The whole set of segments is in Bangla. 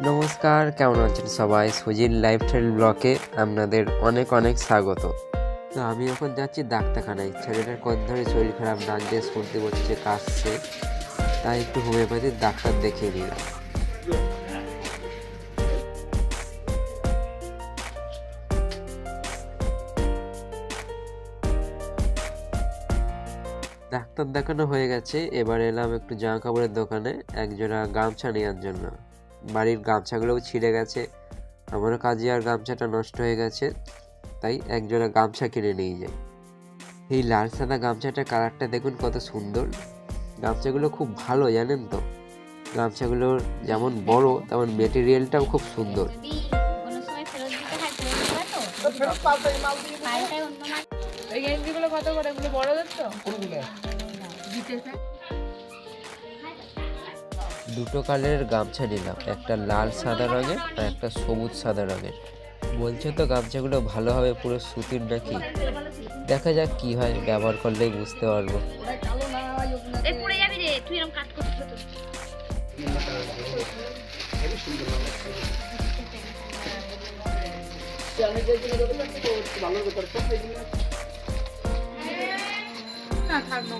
নমস্কার, কেমন আছেন সবাই? সুজির লাইফস্টাইল ব্লকে আপনাদের অনেক অনেক স্বাগত। তো আমি এখন যাচ্ছি ডাক্তারখানায়। ছেলেটার কোন ধরে শরীর খারাপ, নাক দিয়ে শুনতে হচ্ছে কাশছে, তাই একটু হোমিওপ্যাথির ডাক্তার দেখিয়ে নিলাম ডাক্তার দেখানো হয়ে গেছে। এবার এলাম একটু জামা কাপড়ের দোকানে, একজোড়া গামছা নেওয়ার জন্য। বাড়ির গামছাগুলোও ছিঁড়ে গেছে। আমারও কাজে আর গামছাটা নষ্ট হয়ে গেছে তাই এক জোড়া গামছা কিনে নিয়ে যাই। এই লাল সাদা গামছাটার কালারটা দেখুন কত সুন্দর। গামছাগুলো খুব ভালো জানেন তো? গামছাগুলোর যেমন বড় তেমন মেটেরিয়ালটাও খুব সুন্দর। হয় এই গেঞ্জিগুলো কত করে? এগুলো বড়দের তো? দুটো কালারের গামছা নিলাম একটা লাল সাদা রঙের আর একটা সবুজ সাদা রঙের। বলছে তো গামছাগুলো ভালো হবে পুরো সুতির নাকি? দেখা যাক কি হয় ব্যবহার করলেই বুঝতে পারব। এই পড়ে যাবি রে তুই এরকম কাট করছিস তো। না থাক না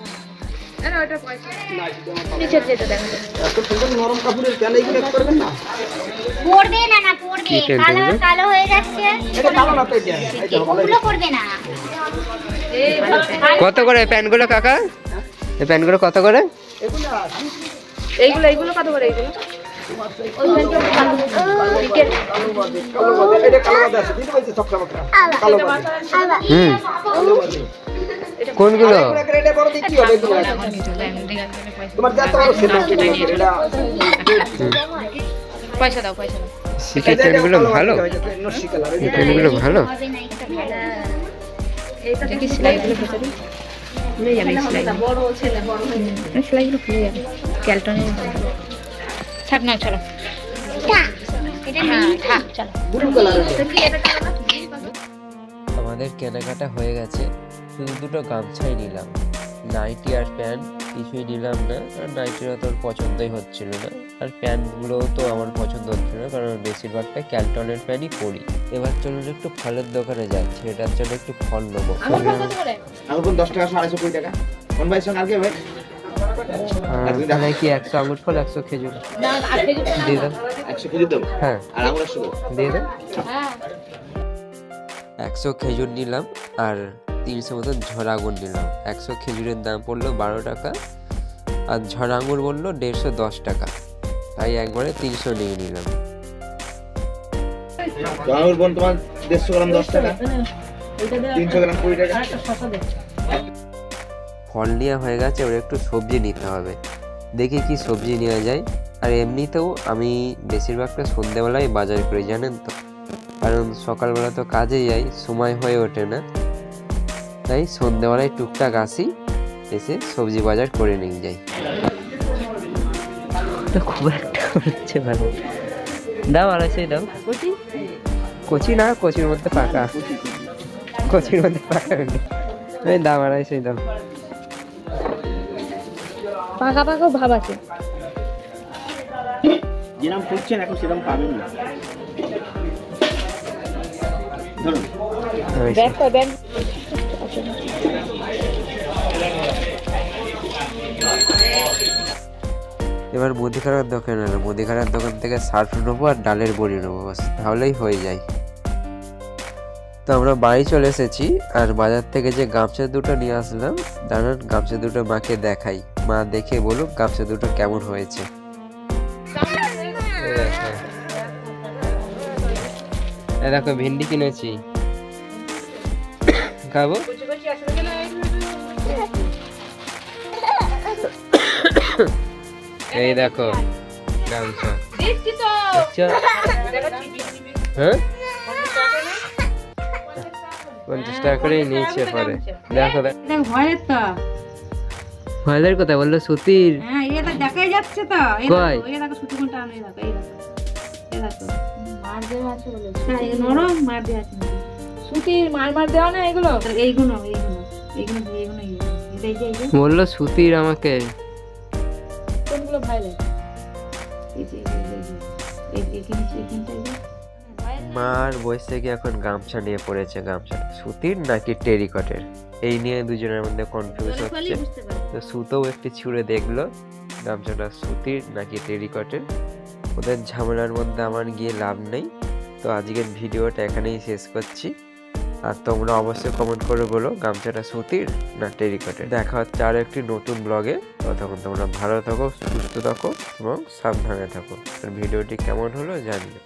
পড়বে না? না পড়বে কালো কালো হয়ে যাচ্ছে। এটা না তো এটা? এটা ভালো ওগুলো করবে না। কত করে প্যান্টগুলো কাকা? এই প্যান্টগুলো কত করে? এইগুলো এইগুলো কত করে এইগুলো? হুম। কোনগুলো? তোমার? যা তো সেটা পয়সা দাও পয়সা দাও। ভালো? ভালো? না হয়ে থাক না চলো। কালার আমাদের কেনাকাটা হয়ে গেছে। শুধু দুটো গামছাই নিলাম। নাইটি আর প্যান্ট কিছুই নিলাম না আর নাইটিরা তোর পছন্দই হচ্ছিল না। আর প্যান্টগুলোও তো আমার পছন্দ হচ্ছিল না কারণ বেশিরভাগটা ক্যালটনের প্যান্টই পরি। এবার চলুন একটু ফলের দোকানে যাই সেটার জন্য একটু ফল নেব। আঙুর 10 টাকা 250 কুড়ি টাকা। কোন ভাই সঙ্গে আর ভাই? আর একশো আঙুর ফল একশো খেজুর। দিয়ে দেন 100 কেজি দাও হ্যাঁ। আর আঙুর 100 দিয়ে দেন একশো খেজুর নিলাম আর তিনশো মতন ঝড় আঙুর নিলাম। একশো খেজুরের দাম পড়ল বারো টাকা আর ঝড় আঙুর বলল দেড়শো দশ টাকা। তাই একবারে তিনশো নিয়ে নিলাম। আঙুর বোন তোমার 150 গ্রাম 10 টাকা। 300 গ্রাম 20 টাকা। ফল নেওয়া হয়ে গেছে এবার একটু সবজি নিতে হবে। দেখি কি সবজি নেওয়া যায়। আর এমনিতেও আমি বেশিরভাগটা সন্ধেবেলায় বাজার করি জানেন তো? কারণ সকালবেলা তো কাজে যাই সময় হয়ে ওঠে না। তাই সন্ধেবেলায় টুকটাক আসি এসে সবজি বাজার করে নিয়ে যাই। খুব একটা হচ্ছে ভালো। দাও আড়াইশোই দাও। কচি? কচি না কচির মধ্যে পাকা। কচির মধ্যে পাকা এই দাম আড়াইশোই দাও। পাকা পাকাও ভাব আছে। যেরকম খুঁজছেন এখন সেরকম পাবেন না। ধরুন। ব্যাগ? এবার মুদিখানার দোকান এলো মুদিখানার দোকান থেকে সার্ফ নেব আর ডালের বড়ি নেব তাহলেই হয়ে যায়। তো আমরা বাড়ি চলে এসেছি আর বাজার থেকে যে গামছা দুটো নিয়ে আসলাম, দাঁড়ান, গামছা দুটো মাকে দেখাই। মা দেখে বলুক গামছা দুটো কেমন হয়েছে। দেখো, ভেন্ডি কিনেছি। খাব এই দেখো গামছা। আচ্ছা হ্যাঁ? পঞ্চাশ টাকা করে নিয়েছে পরে। দেখো ভয়ের কথা বলল সুতির। হ্যাঁ এটা দেখাই যাচ্ছে তো। হ্যাঁ নরম মার দেওয়া আছে। সুতির মার মার দেওয়া না এগুলো? এইগুলো বলল সুতির আমাকে। কোনগুলো ভাই লাগে? এই যে এই যে, এই যে এই এখানে এখানে চাইবে মা আর বয়স থেকে এখন গামছা নিয়ে পড়েছে গামছা। সুতির নাকি টেরিকটের? এই নিয়ে দুজনের মধ্যে কনফিউজ হচ্ছে। তো সুতোও একটি ছুঁড়ে দেখল গামছাটা সুতির নাকি টেরিকটের? ওদের ঝামেলার মধ্যে আমার গিয়ে লাভ নেই। তো আজকের ভিডিওটা এখানেই শেষ করছি। আর তোমরা অবশ্যই কমেন্ট করে বলো গামছাটা সুতির না টেরিকটের। দেখা হচ্ছে আরও একটি নতুন ব্লগে তখন তোমরা ভালো থাকো, সুস্থ থাকো এবং সাবধানে থাকো। ভিডিওটি কেমন হলো জানিও